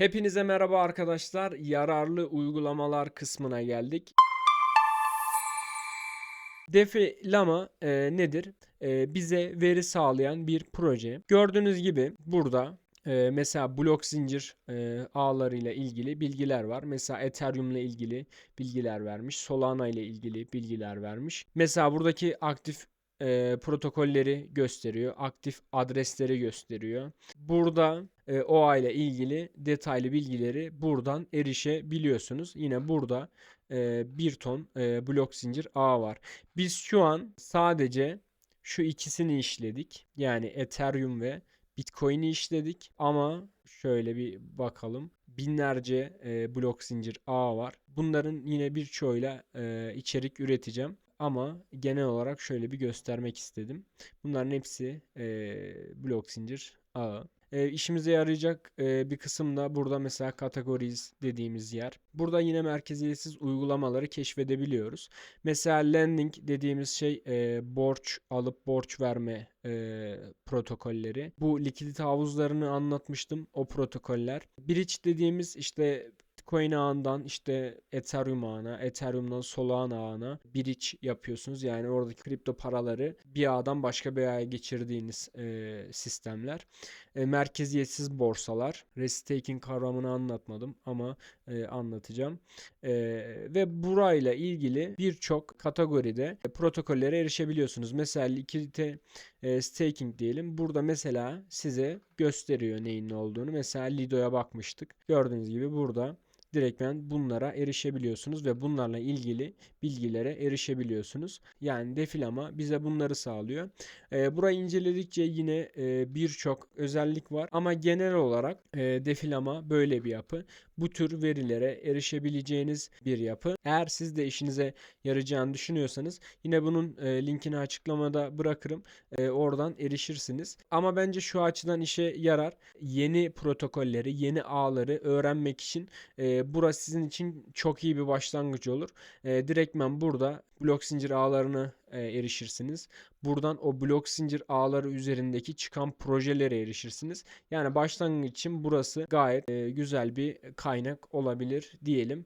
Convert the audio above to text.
Hepinize merhaba arkadaşlar. Yararlı uygulamalar kısmına geldik. Defi Lama e, nedir? E, bize veri sağlayan bir proje. Gördüğünüz gibi burada e, mesela blok zincir e, ağlarıyla ilgili bilgiler var. Mesela Ethereum ile ilgili bilgiler vermiş. Solana ile ilgili bilgiler vermiş. Mesela buradaki aktif e, protokolleri gösteriyor. Aktif adresleri gösteriyor. Burada e, OA ile ilgili detaylı bilgileri buradan erişebiliyorsunuz. Yine burada e, bir ton e, blok zincir ağ var. Biz şu an sadece şu ikisini işledik. Yani Ethereum ve Bitcoin'i işledik. Ama şöyle bir bakalım. Binlerce e, blok zincir ağ var. Bunların yine birçoğuyla e, içerik üreteceğim. Ama genel olarak şöyle bir göstermek istedim. Bunların hepsi e, blok zincir ağı. E, işimize yarayacak e, bir kısım da burada mesela categories dediğimiz yer. Burada yine merkeziyetsiz uygulamaları keşfedebiliyoruz. Mesela lending dediğimiz şey e, borç alıp borç verme e, protokolleri. Bu likidite havuzlarını anlatmıştım o protokoller. Bridge dediğimiz işte Bitcoin ağından işte Ethereum ağına, Ethereum'dan Solana ağına bridge yapıyorsunuz. Yani oradaki kripto paraları bir ağdan başka bir ağa geçirdiğiniz e, sistemler. E, merkeziyetsiz borsalar. Restaking kavramını anlatmadım ama e, anlatacağım. E, ve burayla ilgili birçok kategoride protokollere erişebiliyorsunuz. Mesela likidite e, staking diyelim. Burada mesela size gösteriyor neyin ne olduğunu. Mesela Lido'ya bakmıştık. Gördüğünüz gibi burada direktmen bunlara erişebiliyorsunuz ve bunlarla ilgili bilgilere erişebiliyorsunuz. Yani defilama bize bunları sağlıyor. E, burayı inceledikçe yine e, birçok özellik var ama genel olarak e, defilama böyle bir yapı. Bu tür verilere erişebileceğiniz bir yapı. Eğer siz de işinize yarayacağını düşünüyorsanız yine bunun e, linkini açıklamada bırakırım. E, oradan erişirsiniz. Ama bence şu açıdan işe yarar. Yeni protokolleri, yeni ağları öğrenmek için e, burası sizin için çok iyi bir başlangıç olur. E, direktmen burada blok zincir ağlarını e, erişirsiniz. Buradan o blok zincir ağları üzerindeki çıkan projelere erişirsiniz. Yani başlangıç için burası gayet e, güzel bir kaynak olabilir diyelim.